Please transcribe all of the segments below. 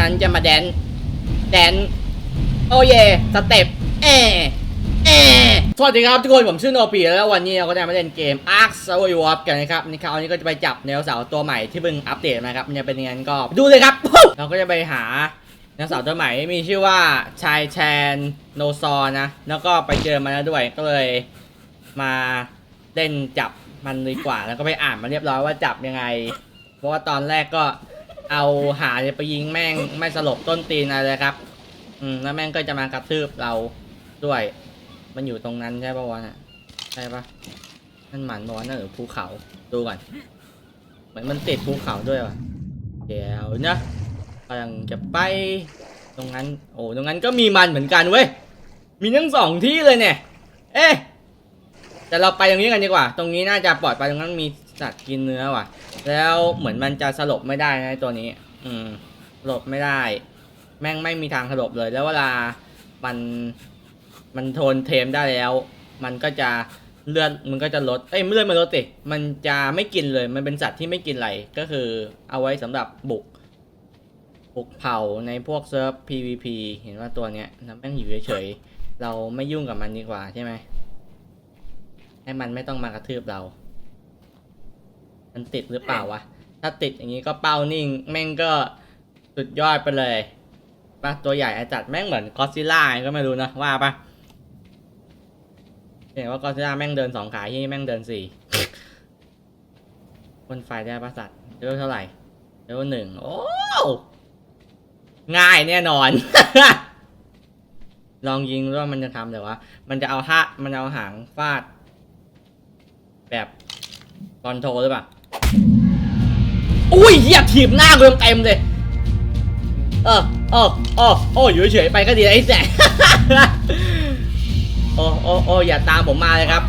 ฉันจะมาแดน แดน โอเย สเต็ปเอเอสวัสดีครับทุกคน ผมชื่อโนปีแล้ววันนี้เราก็ได้มาเล่นเกม Ark Survival Wars กันนะครับนี่คราวนี้ก็จะไปจับแนวเสาตัวใหม่ที่เพิ่งอัปเดตมาครับมันจะเป็นยังไงก็ดูเลยครับ เราก็จะไปหาแนวเสาตัวใหม่มีชื่อว่าชายแชนโนซอนะ แล้วก็ไปเจอมาแล้วด้วยก็เลยมาเล่นจับมันดีกว่า แล้วก็ไปอ่านมาเรียบร้อยว่าจับยังไง เพราะว่าตอนแรกก็ เอาหาไปยิงแม่งไม่สลบต้นตีนอะไรเลยครับ อืมแล้วแม่งก็จะมากระทืบเราด้วย มันอยู่ตรงนั้นใช่ปะวะน่ะใช่ปะนั่นหมันปะวะนั่นหรือภูเขาดูก่อนเหมือนมันติดภูเขาด้วยว่ะเดี๋ยวนะกำลังจะไปตรงนั้น โอ้ตรงนั้นก็มีมันเหมือนกันเว้ยมีทั้งสองที่เลยเนี่ย เอ๊ะแต่เราไปตรงนี้กันดีกว่า ตรงนี้น่าจะปลอดภัยตรงนั้นมี สัตว์กินเนื้อว่ะ แล้วเหมือนมันจะสลบไม่ได้นะตัวนี้ อืมสลบไม่ได้ แม่งไม่มีทางสลบเลย แล้วเวลามันมันโทนเทมได้แล้ว มันก็จะเลือดมันก็จะลด เอ้ยเลือดมันลดติมันจะไม่กินเลย มันเป็นสัตว์ที่ไม่กินอะไร ก็คือเอาไว้สำหรับบุก บุกเผาในพวกเซิร์ฟ PVP เห็นว่าตัวเนี้ยแล้วแม่งอยู่เฉยๆ เราไม่ยุ่งกับมันดีกว่าใช่ไหม ให้มันไม่ต้องมากระทืบเรา มันติดหรือเปล่าวะ ถ้าติดอย่างนี้ก็เป้านิ่ง แม่งก็สุดยอดไปเลยปะตัวใหญ่ไอจัดแม่งเหมือนกอซิล่าก็ไม่รู้นะว่าปะเห็นว่ากอซิล่าแม่งเดินสองขาที่แม่งเดินสี่บนไฟได้ปะสัตว์เลเวลเท่าไหร่เลเวลหนึ่งโอ้ง่ายแน่นอน ลองยิงดูว่ามันจะทำแต่ว่า มันจะเอาฮะมันเอาหางฟาด แบบคอนโทรหรือเปล่า อุ้ยเหี้ยถีบหน้ากูเต็มเลย เออเออเออโอ้อยู่เฉยไปก็ดีไอ้แสโอ้โอ้โอ้อย่าตามผมมาเลยครับ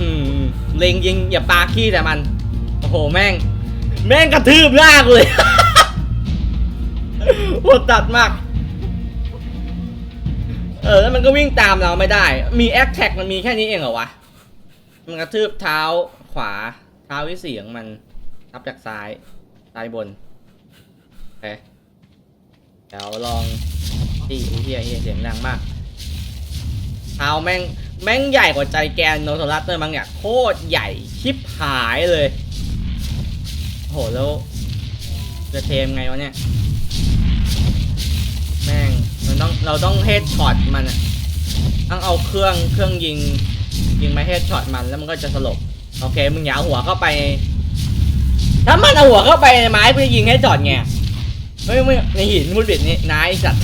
อืมเล็งยิงอย่าปาขี้แต่มัน โอ้โหแม่ง แม่งกระทืบหน้ากูเลยโหดตัดมาก เออแล้วมันก็วิ่งตามเราไม่ได้ มีแอคแท็กมันมีแค่นี้เองเหรอวะ มันกระทืบเท้าขวา เท้าที่สี่ของมันทับจากซ้าย ซ้ายบนโอเคเดี๋ยวลองที่อุ้ยเฮียเฮียเสียงดังมากเท้าแม่งแม่งใหญ่กว่าใจแกนโนโทรัสเลยมั้งเนี่ยโคตรใหญ่ชิบหายเลยโหแล้วจะเทมไงวะเนี่ย แม่งมันต้องเราต้องเฮดช็อตมันอะต้องเอาเครื่องเครื่องยิง ยิงมาเฮดช็อตมันแล้วมันก็จะสลบ โอเค มึงอย่าเอาหัวเข้าไป ถ้ามันเอาหัวเข้าไปในไม้กูจะยิงให้จอดไงไม่ไม่ในหินมุดบิดนี่นายสัตว์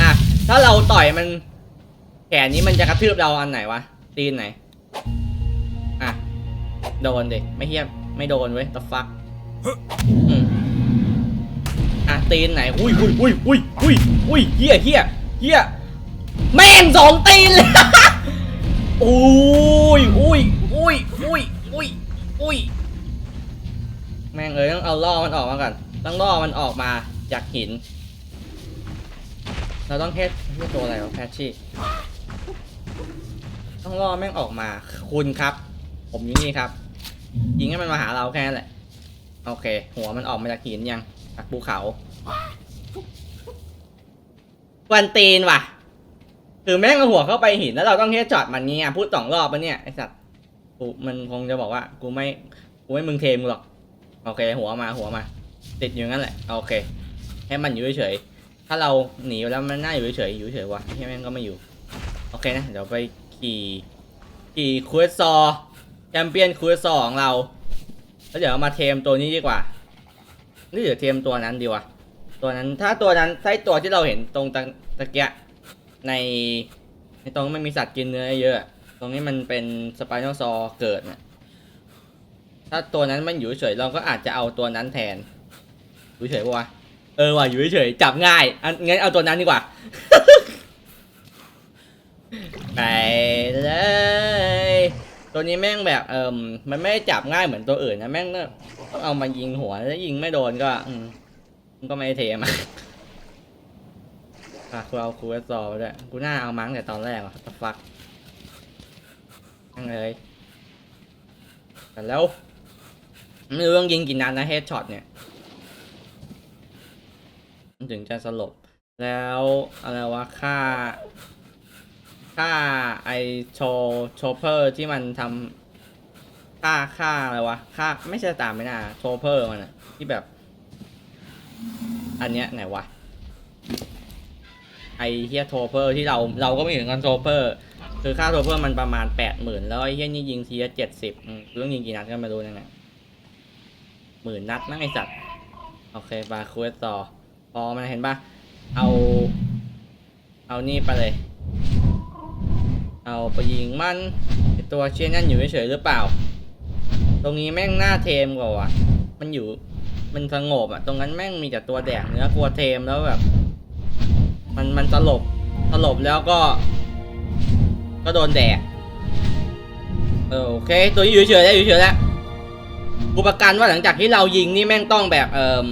อะ ถ้าเราต่อยมัน แขนนี้มันจะกระทืบเราอันไหนวะ ตีนไหน อะ โดนดิ ไม่เทียบไม่โดนเว้ย the fuck อืมอะ ตีนไหน อุ้ยอุ้ยอุ้ยอุ้ยอุ้ยอุ้ยเฮียเฮียเฮียแม่งสองตีนเลยอุ้ยอุ้ยอุ้ยอุ้ยอุ้ยอุ้ย แม่งเอ้ยต้องเอาล่อมันออกมาก่อน ต้องล่อมันออกมาจากหิน เราต้องเทสตัวอะไรวะแพชชี่ ต้องล่อแม่งออกมา คุณครับ ผมอยู่นี่ครับ ยิงให้มันมาหาเราแค่นั้นแหละ โอเค หัวมันออกมาจากหินยังจากภูเขากวนตีนว่ะ คือแม่งเอาหัวเข้าไปหินแล้วเราต้องเทสจอดมันเนี่ยพูดสองรอบปะเนี่ยไอสัตว์กูมันคงจะบอกว่า กูไม่กูไม่มึงเทมหรอก โอเค หัวมาหัวมา ติดอยู่งั้นแหละโอเค ให้มันอยู่เฉยถ้าเราหนีแล้วมันน่าอยู่เฉยอยู่เฉยวะที่แม่งก็ไม่อยู่ โอเคนะเดี๋ยวไปขี่ขี่คูเอซอแชมเปี้ยนคูเอซอของเราแล้วเดี๋ยวมาเทมตัวนี้ดีกว่าหรือเดี๋ยวเทมตัวนั้นดีวะตัวนั้นถ้าตัวนั้นใช่ตัวที่เราเห็นตรงตะตะเกียะในในตรงไม่มีสัตว์กินเนื้อเยอะ ตรงนี้มันเป็นสไปโนซอเกิดเนี่ย ถ้าตัวนั้นมันอยู่เฉยเราก็อาจจะเอาตัวนั้นแทนอยู่เฉยปะวะเออว่ะอยู่เฉยจับง่ายอันงั้นเอาตัวนั้นดีกว่า ไปเลย ตัวนี้แม่งแบบเอิมมันไม่จับง่ายเหมือนตัวอื่นนะแม่งต้องเอามายิงหัวแล้วยิงไม่โดนก็อืมก็ไม่เทมาอะกูเอาคูเอสซอไปด้วยกูน่าเอามั้งแต่ตอนแรกว่ะตฟักนั่งเลยกันแล้ว ไม่รู้ต้องยิงกี่นัดนะเฮดช็อตเนี่ยถึงจะสลบ แล้วอะไรวะค่า ค่าไอโชโชเปอร์ที่มันทำค่าค่าอะไรวะค่าไม่ใช่ตามไม่น่าโชเปอร์มันอะที่แบบ อันเนี้ยไหนวะไอเฮียโทเปอร์ที่เราเราก็ไม่ถึงกันโทเปอร์คือค่าโทเปอร์มันประมาณแปดหมื่นแล้วไอเฮียนี่ยิงทีละเจ็ดสิบเรื่องยิงกี่นัดก็ไม่รู้ยังไง หมื่นนัดนั่งไอสัตว์โอเคบาคูเอสต่อ พอมันเห็นปะเอา เอานี่ไปเลย เอาไปยิงมันตัวเชียนั่นอยู่เฉยหรือเปล่า ตรงนี้แม่งหน้าเทมกว่าวะมันอยู่มันสงบอะตรงนั้นแม่งมีแต่ตัวแดกเนื้อกลัวเทมแล้วแบบ มันมันสลบสลบแล้วก็ ก็โดนแดกเออโอเค ตัวนี้อยู่เฉยๆแล้วอยู่เฉยแล้ว กูประกันว่าหลังจากที่เรายิงนี่แม่งต้องแบบเอ่ม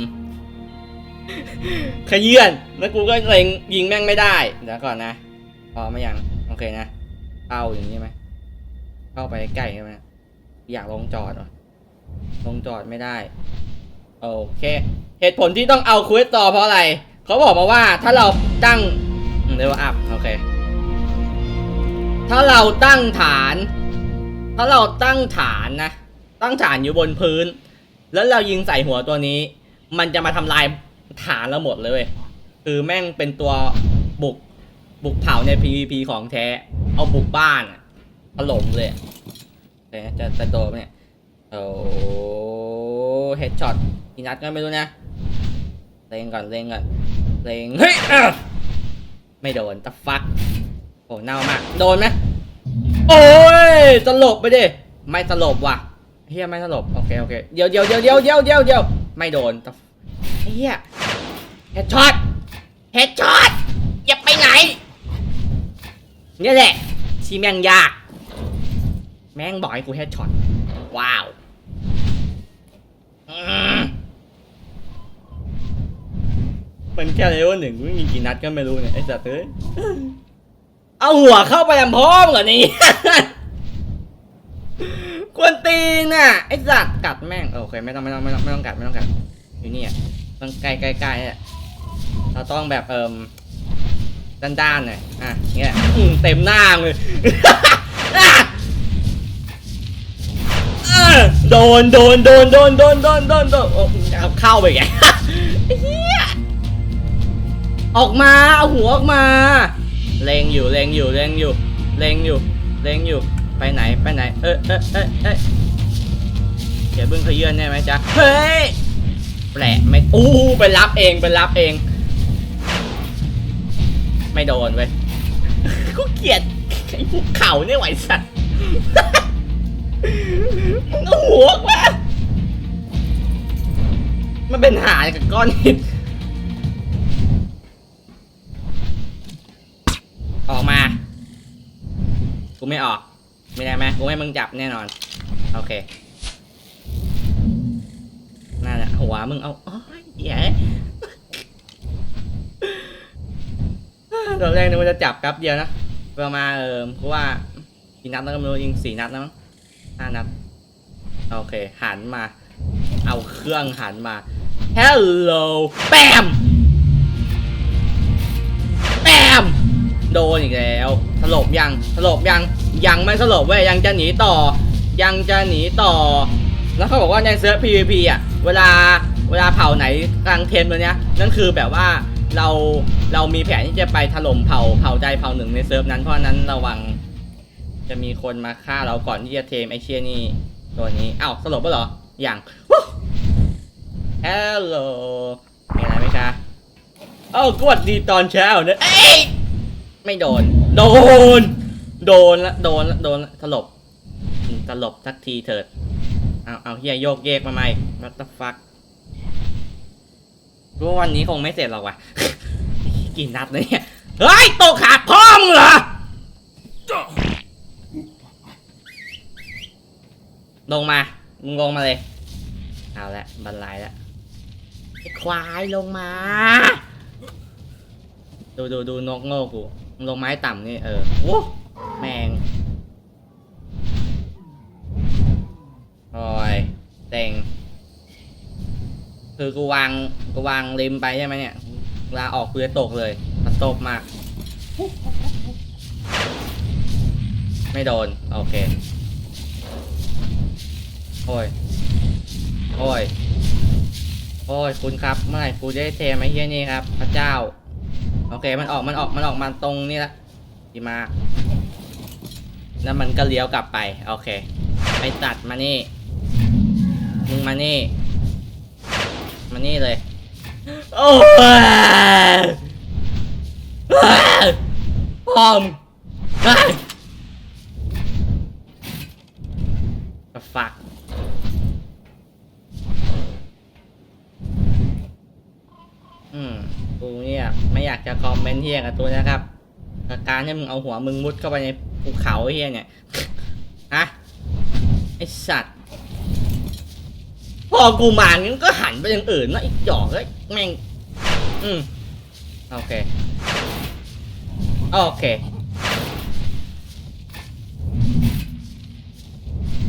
ขยื่นแล้วกูก็เล็งยิงแม่งไม่ได้เดี๋ยวก่อนนะพอไม่ยังโอเคนะเข้าอย่างนี้ไหมเข้าไปใกล้ใช่ไหมอยากลงจอดวะลงจอดไม่ได้โอเค เหตุผลที่ต้องเอาคุยต่อเพราะอะไรเขาบอกมาว่าถ้าเราตั้งเรียวอัพโอเค ถ้าเราตั้งฐาน ถ้าเราตั้งฐานนะ ตั้งฐานอยู่บนพื้น แล้วเรายิงใส่หัวตัวนี้ มันจะมาทำลายฐานเราหมดเลยเว้ยคือแม่งเป็นตัวบุกบุกเผาใน PVP ของแท้ เอาบุกบ้านอะถล่มเลยอะเดี๋ยจะจะโดนเนี่ยโอ้เฮดช็อตกี่นัดก็ไม่รู้นะเล็งก่อนเล็งก่อนเล็งเฮ้ยไม่โดนตะฟักโอ้เน่ามาก โดนไหมโอ้ยตลบไปดิ ไม่ตลบว่ะ เฮียไม่ตลบโอเคโอเคเดี๋ยวเดี๋ยวเดี๋ยวเดี๋ยวเดี๋ยวเดี๋ยวเดี๋ยวไม่โดนตะเฮียเฮดช็อตเฮดช็อตอย่าไปไหนเนี่ยแหละที่แม่งยาก แม่งบอกให้กูเฮดช็อตว้าวมันแค่เลเวลหนึ่งไม่มีกี่นัดก็ไม่รู้เนี่ยไอ้สัตว์เอ้ยเอาหัวเข้าไปลำพร้อมเหรอนี่ กวนตีนน่ะไอ้สัตว์กัดแม่งเออโอเคไม่ต้องไม่ต้องไม่ต้องไม่ต้องกัดไม่ต้องกัดอยู่นี่อะต้องใกล้ใกล้ใกล้เนี่ยเราต้องแบบเอิมด้านๆหน่อยอะเงี้ยเต็มหน้าเลยโดนโดนโดนโดนโดนโดนโดนโดนเอาเข้าไปไงไอ้เหี้ยออกมาเอาหัวออกมาเลงอยู่เลงอยู่เลงอยู่เลงอยู่เลงอยู่ ไปไหนไปไหน เอ้เอ้เอ้เอ้เดี๋ยวบึ้งเขยื่นได้ไหมจ๊ะ เฮ้ย แปลกไม่อู้ไปรับเองไปรับเอง ไม่โดนเว้ยกูเกลียดไอ้ภูเข่าเนี่ยไหวสัตว์มึงเอาหัวมามันเป็นหากับก้อนหินออกมา กูไม่ออก ไม่ได้ไหมกูให้มึงจับแน่นอน โอเคนั่นแหละหัวมึงเอาโอ้ยแย่ตอนแรกนึกว่าจะจับแป๊บเดียวนะประมาณเออเพราะว่ากี่นัดแล้วก็ไม่รู้ยิงสี่นัดแล้วมั้งห้านัด โอเค หันมา เอาเครื่องหันมา Hello แปมแปม โดนอีกแล้วสลบยังสลบยังยังไม่สลบเว้ยยังจะหนีต่อ ยังจะหนีต่อ แล้วเขาบอกว่าในเซิร์ฟ PVP อะเวลาเวลาเผ่าไหนกลางเทรนตัวเนี้ยนั่นคือแบบว่าเราเรามีแผนที่จะไปถล่มเผ่าเผ่าใดเผ่าหนึ่งในเซิร์ฟนั้นเพราะนั้นระวัง จะมีคนมาฆ่าเราก่อนที่จะเทมไอเชียนี่ตัวนี้อ้าวสลบปะเหรออย่างฮัลโหลมีอะไรไหมคะเอ้ากดดีตอนเช้าเนี่ยเอ้ย ไม่โดน โดน โดนละโดนละโดนละสลบอืมสลบสักทีเถิด เอาเอาเฮียโยกเยกมาใหม่ what the fuck รู้ว่าวันนี้คงไม่เสร็จหรอกว่ะกี่นัดเลยเนี่ย เฮ้ยตกขาดพ่อมึงเหรอ ลงมา มึงลงมาเลย เอาละบรรลัยละควายลงมา ดูดูดูนกโง่กูลงไม้ต่ำนี่เออโอ้แมงโอ้ยเต็งคือกูวางกูวางริมไปใช่ไหมเนี่ยลาออกกูจะตกเลยมันตบมาก ไม่โดน โอเค โอ้ย โอ้ย โอ้ย คุณครับ เมื่อไหร่กูจะได้เทไอ้เฮียนี่ครับ พระเจ้า โอเค มันออก มันออก มันออกมาตรงนี้ละดีมาก แล้วมันก็เลี้ยวกลับไป โอเค ไปตัดมานี่ มึงมานี่ มานี่เลย โอ้ยพอมไ The fuck อืมกูเนี่ยไม่อยากจะคอมเมนต์เฮียกับตัวนะครับกับการที่มึงเอาหัวมึงมุดเข้าไปในภูเขาเฮียเนี่ยฮะไอสัตว์พอกูมางั้นก็หันไปอย่างอื่นนะอีกหยอกเลยแม่งอืมโอเคโอเค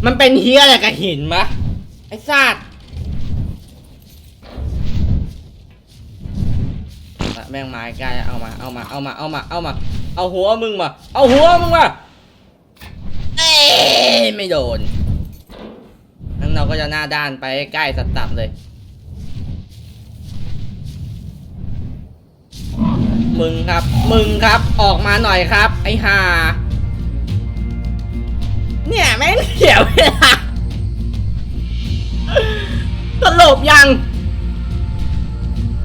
มันเป็นเฮียอะไรกับหินมะไอ้สัตว์ แม่งไม้กล้เอามาเอามาเอามาเอามาเอามาเอาหัวมึงมาเอาหัวมึงมาเอ้ยไม่โดนงั้นเราก็จะหน้าด้านไปใกล้สัตว์ๆเลย มึงครับ มึงครับออกมาหน่อยครับ ไอ้ห่าเนี่ยแม่งเสียเวลาสลบยัง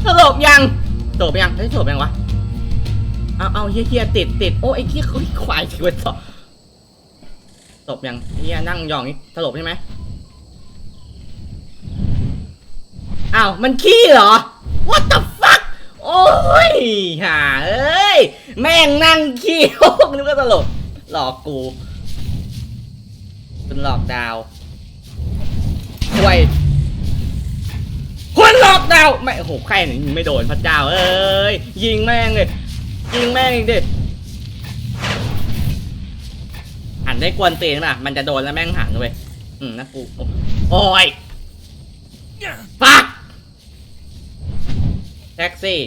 สลบยัง สลบยังเฮ้ยสลบยังวะ เอาเอาเฮียเฮียติดติดโอ้ไอ้เฮียเฮ้ยควายถือว่าสลบสลบยังเฮียนั่งยองนี่สลบใช่ไหมอ้าวมันขี้เหรอ what the fuck โอ้ยห่าเอ้ย แม่งนั่งขี้โอ้นึกว่าตลกหลอกกูเป็นหลอกดาวห่วย คนหลอกดาวไม่โหใครเนี่ยยิงไม่โดนพระเจ้าเอ้ยยิงแม่งเลยยิงแม่งอีกดิหันได้กวนตีนป่ะมันจะโดนแล้วแม่งหันเว้ยอืมนะกูโอ้ยฟักแท็กซี่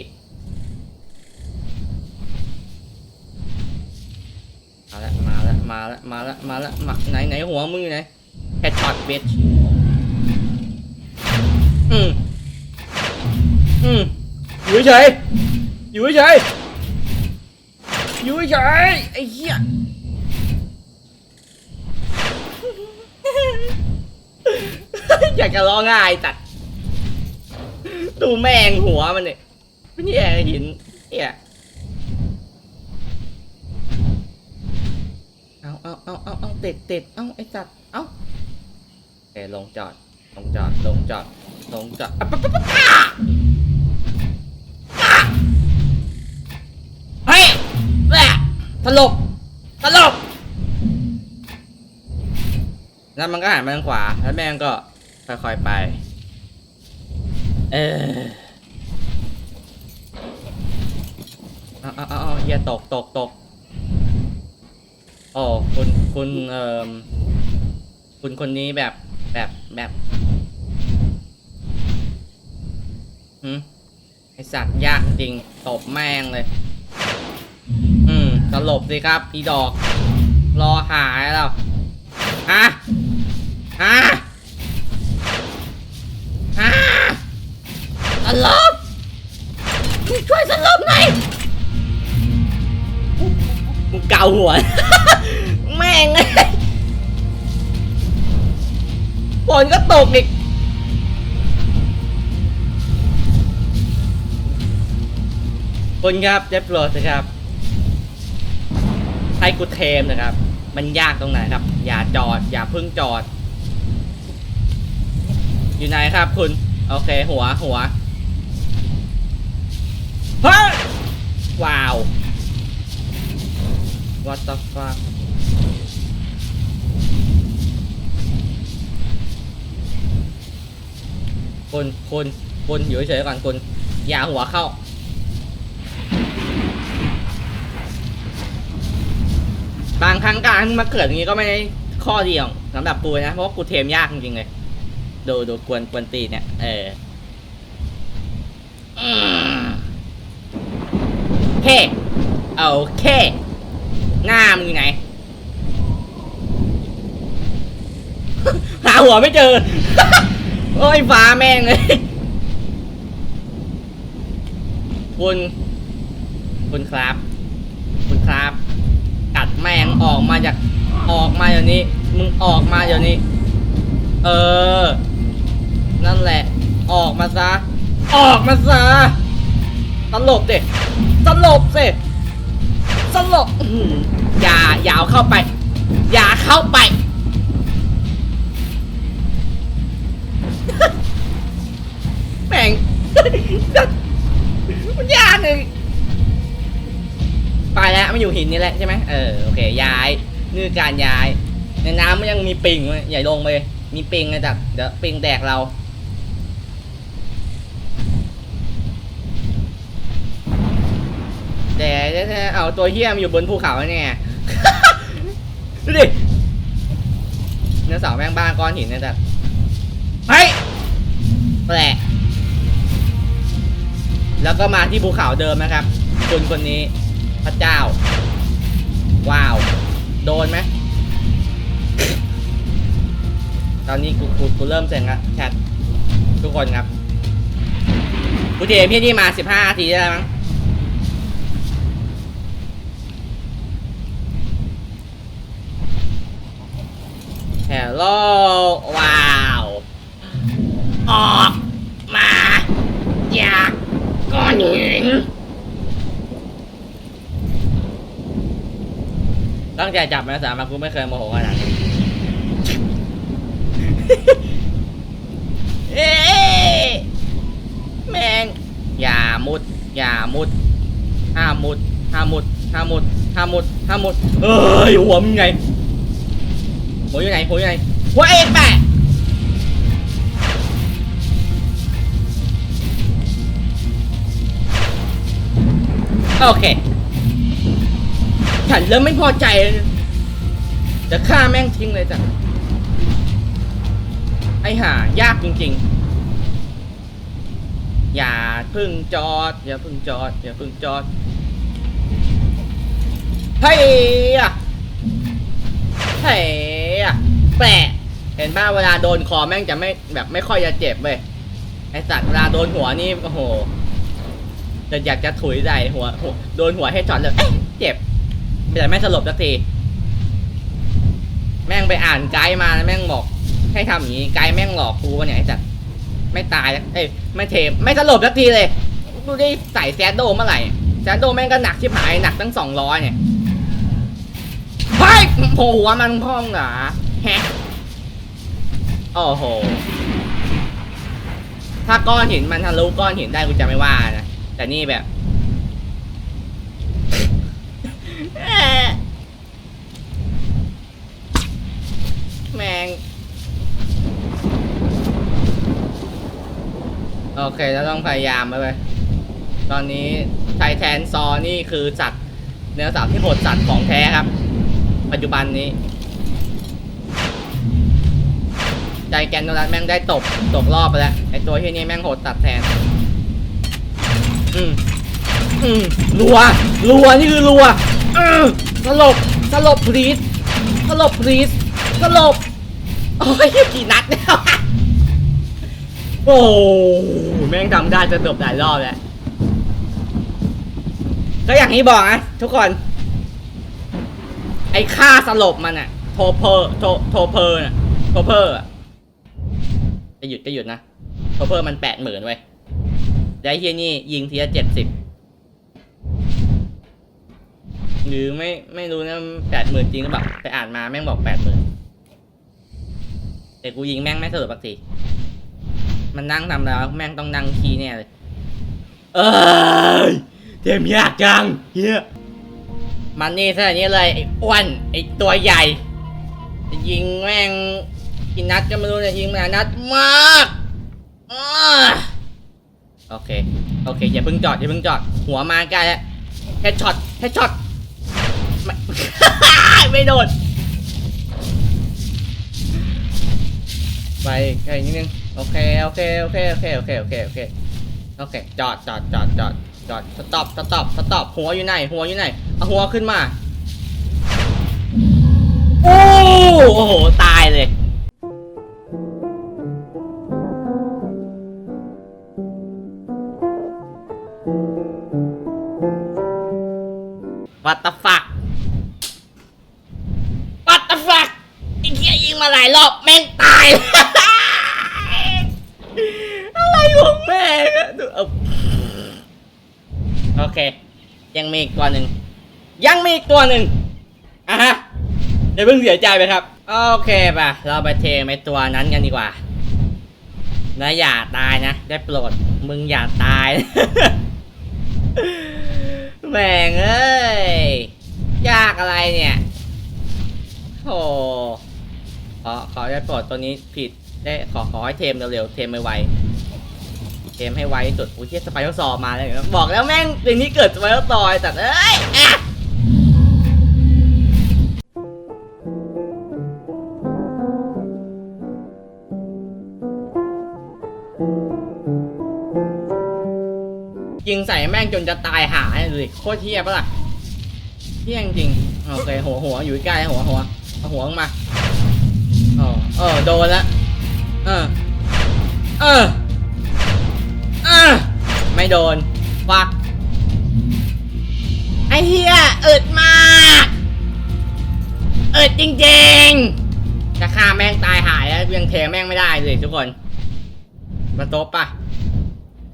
มาล้วมาล้วมาล้วมาล้วมาล้วมาไหนไหนหัวมือไหนแฮดช็อตเบชอืม อืมอยู่เฉยอยู่เฉยอยู่เฉยไอ้เหี้ยอยากจะร้องไห้จัดดูแม่งหัวมันเนี่ยไม่แย่หินเหี้ยเอาเอาเอาเอาเอาติดติดเอาไอ้สัตว์เอาโอลงจอดลงจอดลงจอดลงจอดอะปั๊บปั๊บปั๊บ ตลบตลบแล้วมันก็หันมาทางขวา แล้วแม่งก็ค่อยๆไป เออเอาเอาเอาเอาเฮียตกตกตกโอ้คุณคุณเอ่อคุณคนนี้แบบแบบแบบหืมไอสัตว์ยากจริง ตบแม่งเลย ตลบสิครับอีดอก รอหายแล้วฮะฮะฮะสลบช่วยสลบหน่อยมึงเกาหัว แม่งเลยฝนก็ตกอีกคุณครับเรียบร้อยนะครับ ให้กูเทมนะครับ มันยากตรงไหนครับ อย่าจอด อย่าเพึ่งจอด อยู่ไหนครับคุณ โอเค หัวหัวฮ้ยว้าว What the fuck คุณคุณคุณอยู่เฉยๆก่อนคุณอย่าหัวเข้า บางครั้งการมาเกิดอย่างนี้ก็ไม่ได้ข้อดีของสำหรับกูนะ เพราะว่ากูเทมยากจริงๆเลย ดูดูกวนกวนตีเนี่ย เอออืมเคโอเค หน้ามึงอยู่ไหน หาหัวไม่เจอ โอ้ยฟ้าแม่งเลย คุณ คุณครับ คุณครับ แม่งออกมาจากออกมาเดี๋ยวนี้ มึงออกมาเดี๋ยวนี้ เออ นั่นแหละ ออกมาซะ ออกมาซะตลบดิตลบสิตลบอื้อย่าอย่าเอาเข้าไป อย่าเข้าไป แม่งมันยากเลย แล้วมันอยู่หินนี่แหละใช่ไหมเออโอเคย้ายนี่คือการย้าย ในน้ำมันยังมีปิงเว้ยอย่าลงไปมีปิงนะจ๊ะเดี๋ยวปิงแดกเราแต่แท้ๆเอาตัวเฮี้ยมอยู่บนภูเขาแน่ดูดิเนื้อสาวแม่งบ้านก้อนหินนะจ๊ะเฮ้ยแปลกแล้วก็มาที่ภูเขาเดิมนะครับคนคนนี้ พระเจ้า ว้าว โดนไหม ตอนนี้กูกูกูเริ่มเซ็งละแชททุกคนครับ กูเจพี่นี่มา15นาทีแล้วมั้งฮลโหลว้าว ออกมาจากก้อนหิน ตั้งใจจับมันสามากูไม่เคยโมโหขนาดนี้เอ๊ะแมงอย่ามุด อย่ามุดห้ามมุดห้ามมุดห้ามมุดห้ามมุดห้ามมุดเอ้ยหัวมึงไงหัวอยู่ไหนหัวอยู่ไหนหัวเอกแปะโอเค ฉันเริ่มไม่พอใจแล้วนะจะฆ่าแม่งทิ้งเลยจ้ะไอห่ายากจริง ๆ อย่าพึ่งจอด อย่าพึ่งจอด อย่าพึ่งจอดเฮ้ยอะเฮ้ยอะแปะเห็นป่ะเวลาโดนคอแม่งจะไม่แบบไม่ค่อยจะเจ็บเว้ยไอสัตว์เวลาโดนหัวนี่โอ้โหจะอยากจะถุยใส่หัวโดนหัวให้ช็อตเลยเจ็บ แต่ไม่สลบสักทีแม่งไปอ่านไกด์มาแล้วแม่งบอก ให้ทำอย่างนี้ไกด์แม่งหลอกกูวะเนี่ยไอสัตว์ไม่ตายเอ้ยไม่เทมไม่สลบสักทีเลยดูได้ใส่แซดโดเมื่อไหร่แซดโดแม่งก็หนักชิบหายหนักตั้งสองร้อยเนี่ยเฮ้ยโผล่หัวมันพ่องเหรอแฮะโอ้โหถ้าก้อนหินมันทะลุก้อนหินได้กูจะไม่ว่านะแต่นี่แบบ เอ๊ะ แมง โอเคแล้วต้องพยายามไปเลยตอนนี้ไทแทนซอนี่คือสัตว์เนื้อสัตว์ที่โหดสัตว์ของแท้ครับ ปัจจุบันนี้ ใจแกนโนรัสแม่งได้ตก ตกรอบไปแล้ว ไอตัวที่นี่แม่งโหดตัดแทน อืม อืมรัวรัวนี่คือรัวอืมสลบสลบ please สลบ please สลบโอ้ยกี่นัดแล้วโอ้โหแม่งทำได้จะจบหลายรอบแล้วก็อย่างที่บอกนะทุกคน ไอ้ค่าสลบมันอะโทเพอร์โทโทเพอร์น่ะโทเพอร์อะจะหยุดก็หยุดนะโทเพอร์มันแปดหมื่นเว้ยแล้วไอ้เฮียนี่ยิงทีละเจ็ดสิบ หรือไม่ไม่รู้นะแปดหมื่นจริงหรือเปล่าแต่อ่านมาแม่งบอกแปดหมื่นแต่กูยิงแม่งไม่สลบสักทีมันนั่งทำแล้วแม่งต้องนั่งคีย์แน่เลย เอ้ยเทมยากจังเฮียมันนี่ซะอย่างนี้เลยไอ้อ้วนไอ้ตัวใหญ่จะยิงแม่งกี่นัดก็ไม่รู้เนี่ยยิงมานัดมากโอเค โอเค อย่าเพิ่งจอดอย่าเพิ่งจอด หัวมาใกล้แล้วแค่ช็อตแค่ช็อต ไม่โดนไปไกลนิดนึงโอเคโอเคโอเคโอเคโอเคโอเคโอเคโอเคจอดจอดจอดจอดจอดสต็อปสต็อปสต็อปหัวอยู่ไหนหัวอยู่ไหนเอาหัวขึ้นมาโอ้โอ้โหตายเลยวัตฟักวัตฟักไอ้เหี้ยยิงมาหลายรอบแม่งตาย อะไรของแม่งอะดูโอเค ยังมีอีกตัวหนึ่ง ยังมีอีกตัวหนึ่งอะฮะอย่าเพิ่งเสียใจไปครับ โอเคป่ะ เราไปเทไปตัวนั้นกันดีกว่านะอย่าตายนะ ได้โปรด มึงอย่าตาย แม่งเอ้ย ยากอะไรเนี่ย โอ้ ขอขอได้โปรดตัวนี้ผิดได้ขอขอให้เทมเร็วๆเทมไวๆเทมให้ไวที่สุดอุ้ยเฮียสไปเดอร์ซอมาแล้วบอกแล้วแม่งสิ่งนี้เกิดสไปเดอร์ซอว์แต่เอ้ยอะยิงใส่แม่งจนจะตายหาเลยโคตรเฮี้ยปะล่ะเฮี้ยจริงโอเคหัวหัวอยู่ใกล้หัวหัวเอาหัวมา โดนละเออเออเออไม่โดนฟักไอเฮียอึดมากอึดจริงๆจะฆ่าแม่งตายหายแล้วยังเทแม่งไม่ได้เลยทุกคนมาโต๊ะปะ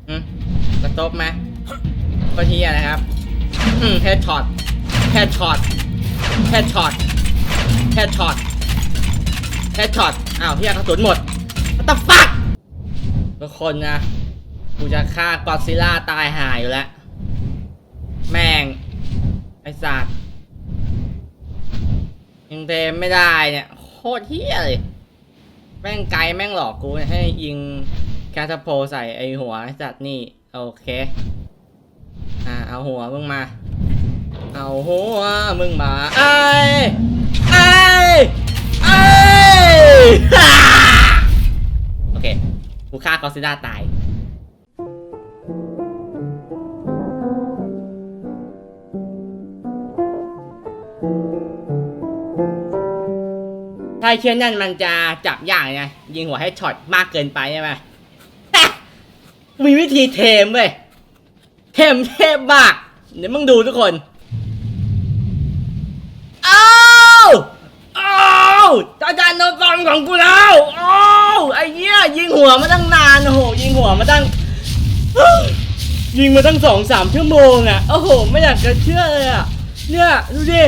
อืมกระตบไหมก็เฮียนะครับ อืมแค่ช็อตแค่ช็อตแค่ช็อตแค่ช็อต แค่ช็อตอ้าวเฮียกระสุนหมด What the fuck ทุกคนนะกูจะฆ่ากอดซิล่าตายหายอยู่แล้ว แม่ง ไอ้สัตว์ยิงเทมไม่ได้เนี่ย โคตรเฮี้ยเลย แม่งไกลแม่งหลอกกูให้ยิงแคทโพใส่ไอหัวไอสัตว์นี่ โอเค อ่า เอาหัวมึงมา เอาหัวมึงมาไอไอ โอเค กูฆ่ากอซิล่าตาย ถ้าเชื่อนั่นมันจะจับยากไงยิงหัวให้ช็อตมากเกินไปใช่ไหมมีวิธีเทมเว้ยเทมเทมมาก เดี๋ยวมึงดูทุกคนอ้าว อาวอาจารย์โดนฟังของกูแล้วโอ้ไอ้เหี้ยยิงหัวมาตั้งนานโอ้โหยิงหัวมาตั้ง ยิงมาตั้งสองสามชั่วโมงอะโอ้โห ไม่อยากจะเชื่อเลยอะเนี่ยดูดิ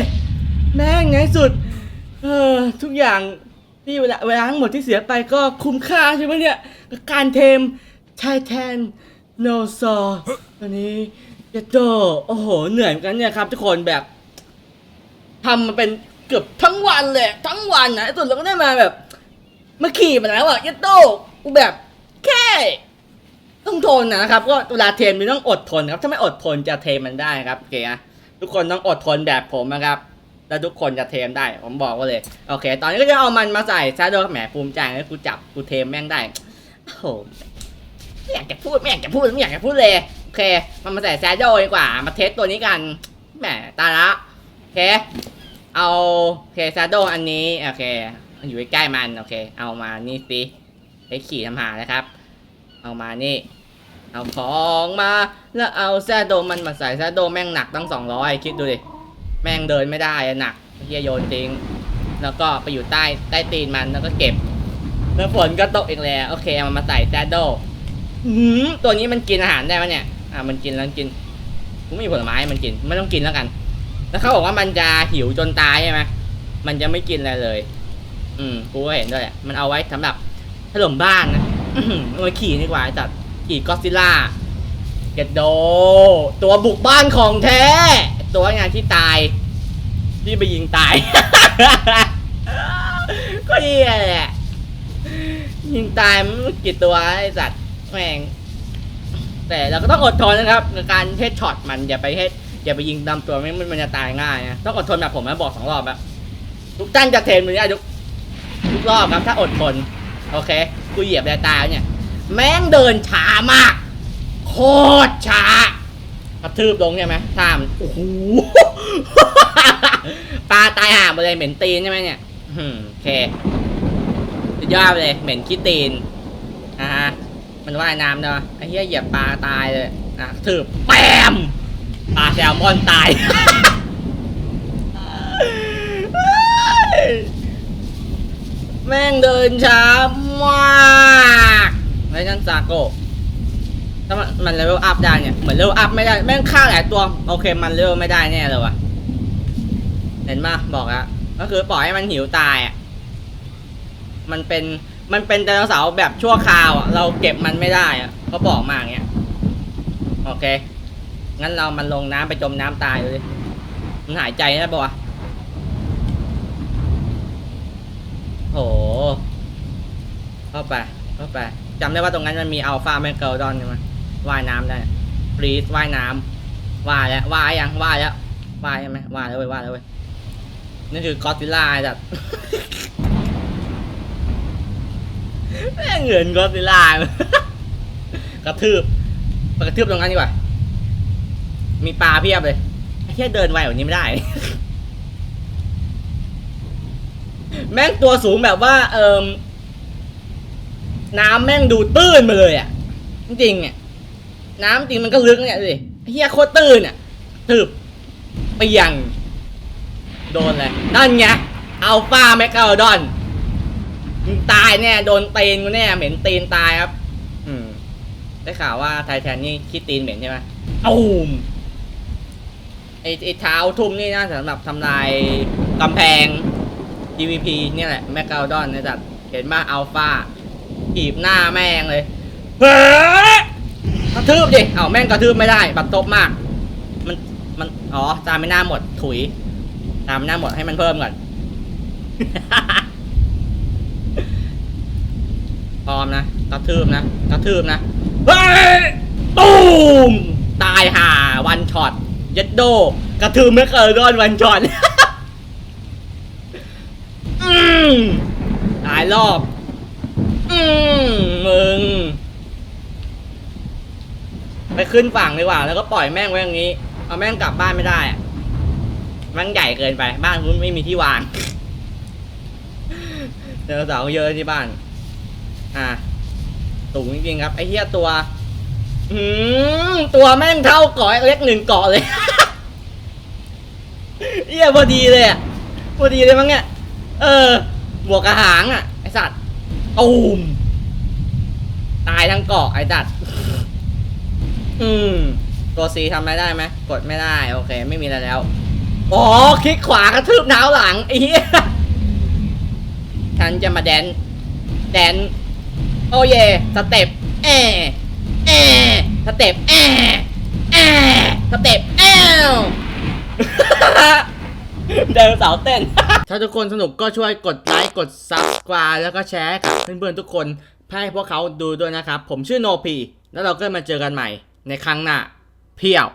แม่งในที่สุดเออทุกอย่างที่เวลาเวลาทั้งหมดที่เสียไปก็คุ้มค่าใช่ไหมเนี่ยกับการเทมชายแทนโนซอวันนี้เจโตโอ้โห เหนื่อยเหมือนกันเนี่ยครับทุกคนแบบทำมาเป็น เกือบทั้งวันเลย ทั้งวันนะไอ้สุดเราก็ได้มาแบบมาขี่มาแล้วอะเจโต้กูแบบแค่ต้องทนนะครับ ก็เวลาเทมมันต้องอดทนครับ ถ้าไม่อดทนจะเทมมันได้ครับโอเคนะทุกคนต้องอดทนแบบผมนะครับ แล้วทุกคนจะเทมได้ ผมบอกว่าเลย โอเค ตอนนี้ก็จะเอามันมาใส่ซาโดแหมภูมิใจนะกูจับกูเทมแม่งได้โอ้โหไม่อยากจะพูดไม่อยากจะพูดไม่อยากจะพูดเลยโอเค มันมาใส่ซาโดดีกว่า มาเทสตัวนี้กันแหมตาละโอเค เอาโอเคซาโดอันนี้โอเค อยู่ใกล้ๆมันโอเค เอามานี่สิไปขี่ทำหานะครับ เอามานี่ เอาของมาแล้วเอาซาโดมันมาใส่ซาโดแม่งหนักตั้งสองร้อยคิดดูดิแม่งเดินไม่ได้อะหนักเฮียโยนทิ้งแล้วก็ไปอยู่ใต้ใต้ตีนมันแล้วก็เก็บ แล้วฝนก็ตกอีกแล้วโอเคเอามันมาใส่แซดโดหืมตัวนี้มันกินอาหารได้ไหมเนี่ยอะมันกินแล้วกินกูไม่มีผลไม้มันกินไม่ต้องกินแล้วกัน แล้วเขาบอกว่ามันจะหิวจนตายใช่ไหมมันจะไม่กินอะไรเลย อืมกูก็เห็นด้วยแหละมันเอาไว้สำหรับถล่มบ้านนะเอาไว้ขี่ดีกว่าไอ้จัดขี่ก็ซิล่าเกดโด ตัวบุกบ้านของแท้ ตัวงานที่ตาย ที่ไปยิงตาย ก็เหี้ยแหละยิงตายมันกี่ตัวไอ้สัตว์แม่งแต่เราก็ต้องอดทนนะครับในการเทสช็อตมันอย่าไปเทส อย่าไปยิงตามตัวไม่งั้นมันจะตายง่ายนะต้องอดทนแบบผมนะบอกสองรอบแล้วทุกท่านจะเทรนมันได้ทุกทุกรอบครับถ้าอดทนโอเคกูเหยียบได้ตายแล้วเนี่ย แม่งเดินช้ามาก โคตรช้าททืบลงใช่ไหมตามโอ้โหปลาตายห่าหมดเลยเหม็นตีนใช่ไหมเนี่ยโอเคสุดยอดเลยเหม็นขี้ตีนอ่าฮะมันว่ายน้ำเนาะไอ้เหี้ยเหยียบปลาตายเลยอะถืบแปม ปลาแซลมอนตาย แม่งเดินช้ามากไอ้นั่นซาโกะถ้ามันมันเลเวลอัพได้เนี่ย เหมือนเลเวลอัพไม่ได้ แม่งฆ่าหลายตัว โอเค มันเลเวลไม่ได้แน่เลยวะเห็นมาบอกอะก็คือปล่อยให้มันหิวตายอะมันเป็น มันเป็นไดโนเสาร์แบบชั่วคราวอะเราเก็บมันไม่ได้อะเขาบอกมาอย่างเงี้ย โอเค งั้นเรามันลงน้ำไปจมน้ำตายเลยมันหายใจได้ปะวะโห เข้าไป เข้าไปจำได้ว่าตรงนั้นมันมีอัลฟาแมงเกิลดอนใช่ไหมว่ายน้ำได้ฟรีสว่ายน้ำว่ายแล้วว่ายยังว่ายแล้วว่ายใช่ไหมว่ายแล้วเว้ยว่ายแล้วเว้ยนี่คือกอดซิลล่าจัดแม่งเหมือนกอดซิลล่ากระทืบกระทืบตรงนั้นดีกว่า มีปลาเพียบเลยไอ้แค่เดินไวกว่านี้ไม่ได้ แม่งตัวสูงแบบว่า เอิมน้ำแม่งดูตื้นมาเลยอะ จริงๆอะน้ำจริงมันก็ลึกเนี่ยดูดิเฮียโคตรตื้นอะตืบไปยังโดนเลยนั่นไงอัลฟาแมกกาดอนมึงตายแน่โดนตีนกูแน่เหม็นตีนตายครับ อืม ได้ข่าวว่าไทแทนนี่ขี้ตีนเหม็นใช่ไหมอูม ไอ้ไอ้เท้าทุ่มนี่น่าสำหรับทำลายกำแพง PVP เนี่ยแหละแมกกาดอนนะจัดเห็นมาอัลฟาขีบหน้าแม่งเลยเฮ้ยกระทืบดิเอาแม่งกระทืบไม่ได้บัดตบมาก มันมันอ๋อตามไม่น่าหมดถุย ตามไม่น่าหมดให้มันเพิ่มก่อนพร้อมนะกระทืบนะกระทืบนะเฮ้ยตูมตายห่าวันช็อต ย็ดโด กระทืบไม่เคยโดนวันช็อตอืมหลายรอบ อืมมึง ไปขึ้นฝั่งดีกว่า แล้วก็ปล่อยแม่งไว้อย่างนี้ เอาแม่งกลับบ้านไม่ได้ม่งใหญ่เกินไป บ้านคุณไม่มีที่วางเดโนเสาร์เยอะที่บ้าน อะสูงจริงๆครับ ไอ้เหี้ยตัว อืมตัวแม่งเท่าเกาะเล็กหนึ่งเกาะเลยเหี้ยพอดีเลยอะพอดีเลยมั้งเนี่ยเออ บวกกระหางอะ ไอสัตว์ตูมตายทั้งเกาะไอสัตว์อืม ตัวซีทำอะไรได้ไหมกดไม่ได้ โอเค ไม่มีอะไรแล้ว อ๋อ คลิกขวากระทืบเท้าหลังไอ้เหี้ยฉันจะมาแดน แดน โอเย สเต็ปแอ แอสเต็ปแอแอสเต็ปแอลเดินเสาร์เต้น ถ้าทุกคนสนุกก็ช่วยกดไลค์กด subscribe แล้วก็แชร์กับเพื่อนๆทุกคนให้พวกเขาดูด้วยนะครับ ผมชื่อโนพี แล้วเราก็มาเจอกันใหม่ในครั้งหน้า เพียว